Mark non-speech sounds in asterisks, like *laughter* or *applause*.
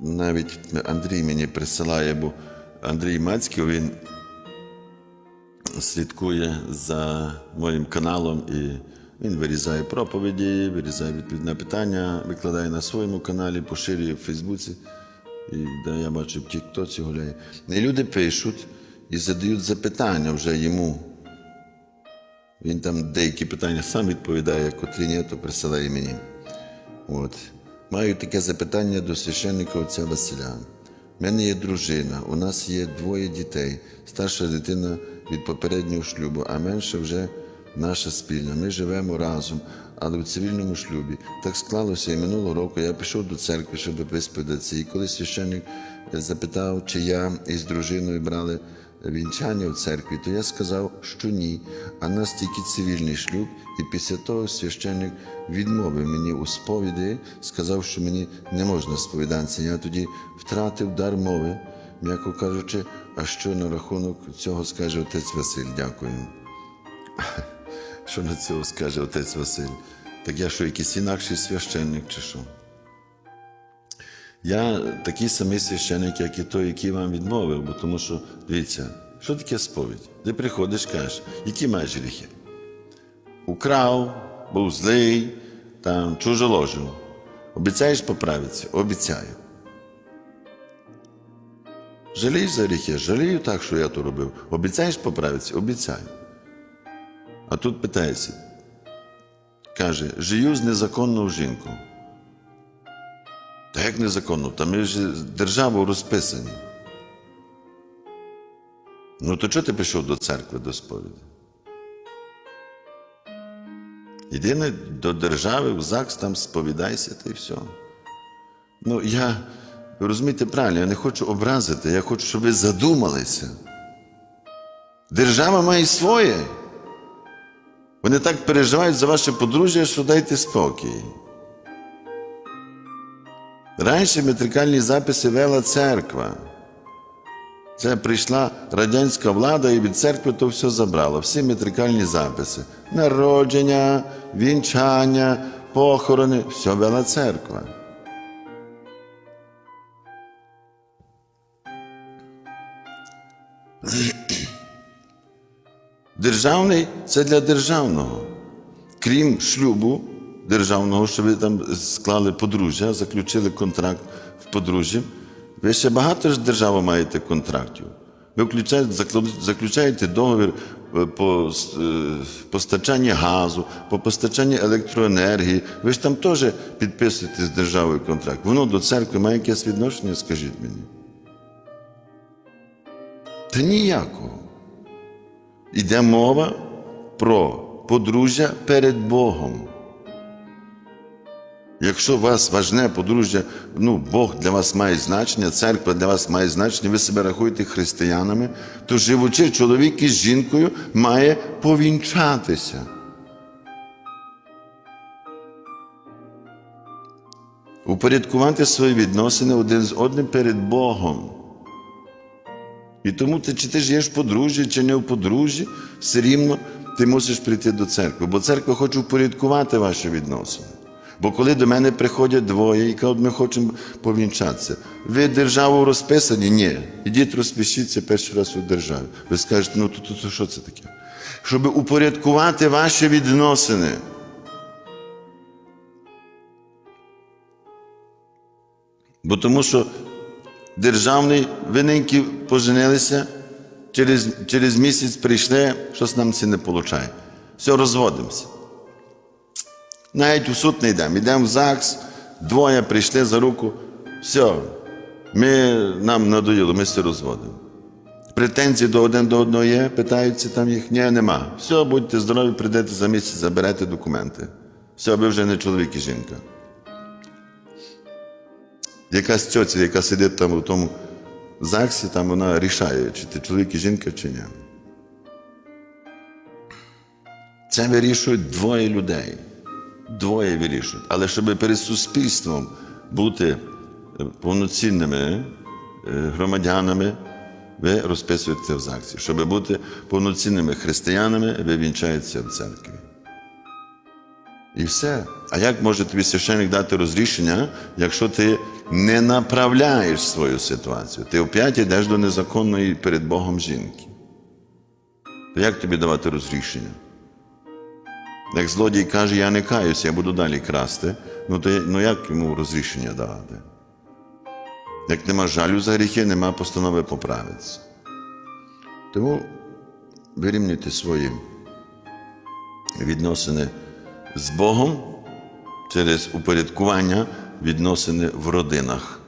навіть Андрій мені присилає, бо Андрій Мацький, він слідкує за моїм каналом і він вирізає проповіді, вирізає відповідь на питання, викладає на своєму каналі, поширює в Фейсбуці. І да, я бачу, в Тіктоці гуляє. І люди пишуть і задають запитання вже йому. Він там деякі питання сам відповідає, котрі ні, то присилає мені. От. Маю таке запитання до священника отця Василя. У мене є дружина, у нас є двоє дітей. Старша дитина від попереднього шлюбу, а менша вже наша спільна. Ми живемо разом, але в цивільному шлюбі. Так склалося і минулого року я пішов до церкви, щоб висповідатися. І коли священник запитав, чи я із дружиною брали вінчання в церкві, то я сказав, що ні. А нас тільки цивільний шлюб, і після того священник відмовив мені у сповіді, сказав, що мені не можна сповідатися. Я тоді втратив дар мови, м'яко кажучи, а що на рахунок цього скаже отець Василь? Дякую. *laughs* Що на цього скаже отець Василь? Так я що, якийсь інакший священник чи що? Я такий самий священник, як і той, який вам відмовив, бо тому що, дивіться, що таке сповідь? Ти приходиш, кажеш, які маєш гріхи? Украв, був злий, там, чужоложив. Обіцяєш поправитися? Обіцяю. Жалієш за гріхи? Жалію так, що я то робив. Обіцяєш поправитися? Обіцяю. А тут питається, каже, жию з незаконною жінкою. Та як незаконно? Та ми ж державу розписані. Ну то чого ти пішов до церкви до сповіді? Іди на- до держави, в ЗАГС, там сповідайся та й все. Ну, я, розумієте правильно, я не хочу образити, я хочу, щоб ви задумалися. Держава має своє. Вони так переживають за ваше подружжя, що дайте спокій. Раніше метрикальні записи вела церква. Це прийшла радянська влада і від церкви то все забрала. Всі метрикальні записи. Народження, вінчання, похорони, все вела церква. Державний це для державного. Крім шлюбу державного, що ви там склали подружжя, заключили контракт в подружжі. Ви ще багато ж держава маєте контрактів. Ви включаєте, заключаєте договір е, по е, постачанні газу, по постачанні електроенергії. Ви ж там теж підписуєте з державою контракт. Воно до церкви має якесь відношення, скажіть мені. Та ніякого. Іде мова про подружжя перед Богом. Якщо у вас важне подружжя, ну Бог для вас має значення, церква для вас має значення, ви себе рахуєте християнами, то живучи чоловік із жінкою має повінчатися. Упорядкувати свої відносини один з одним перед Богом. І тому ти, чи ти ж є в подружжі, чи не в подружжі, все рівно ти мусиш прийти до церкви. Бо церква хоче впорядкувати ваші відносини. Бо коли до мене приходять двоє і кажуть, ми хочемо повінчатися. Ви державу розписані? Ні. Ідіть розпишіться перший раз у державі. Ви скажете, ну то, то, то що це таке? Щоб упорядкувати ваші відносини. Бо тому що державний виненьки поженилися, через, через місяць прийшли, щось нам це не виходить. Все, розводимося. Навіть у суд не йдемо. Йдемо в ЗАГС, двоє прийшли за руку, все, ми, нам надоїло, ми все розводимо. Претензії до один до одного є, питаються там їх, ні, нема. Все, будьте здорові, прийдете за місяць, заберете документи. Все, ви вже не чоловік і жінка. Якась цьоця, яка сидить там у тому ЗАГСі, там вона рішає, чи ти чоловік і жінка, чи ні. Це вирішують двоє людей. Двоє вирішують. Але щоб перед суспільством бути е, повноцінними е, громадянами, ви розписуєтеся в ЗАГСі. Щоб бути повноцінними християнами, ви вінчаєтеся в церкві. І все. А як може тобі священник дати розрішення, якщо ти не направляєш свою ситуацію? Ти опять йдеш до незаконної перед Богом жінки. То як тобі давати розрішення? Як злодій каже, я не каюсь, я буду далі красти, ну то ну як йому розрішення давати? Як нема жалю за гріхи, нема постанови поправитися. Тому вирівнюйте свої відносини з Богом через упорядкування відносини в родинах.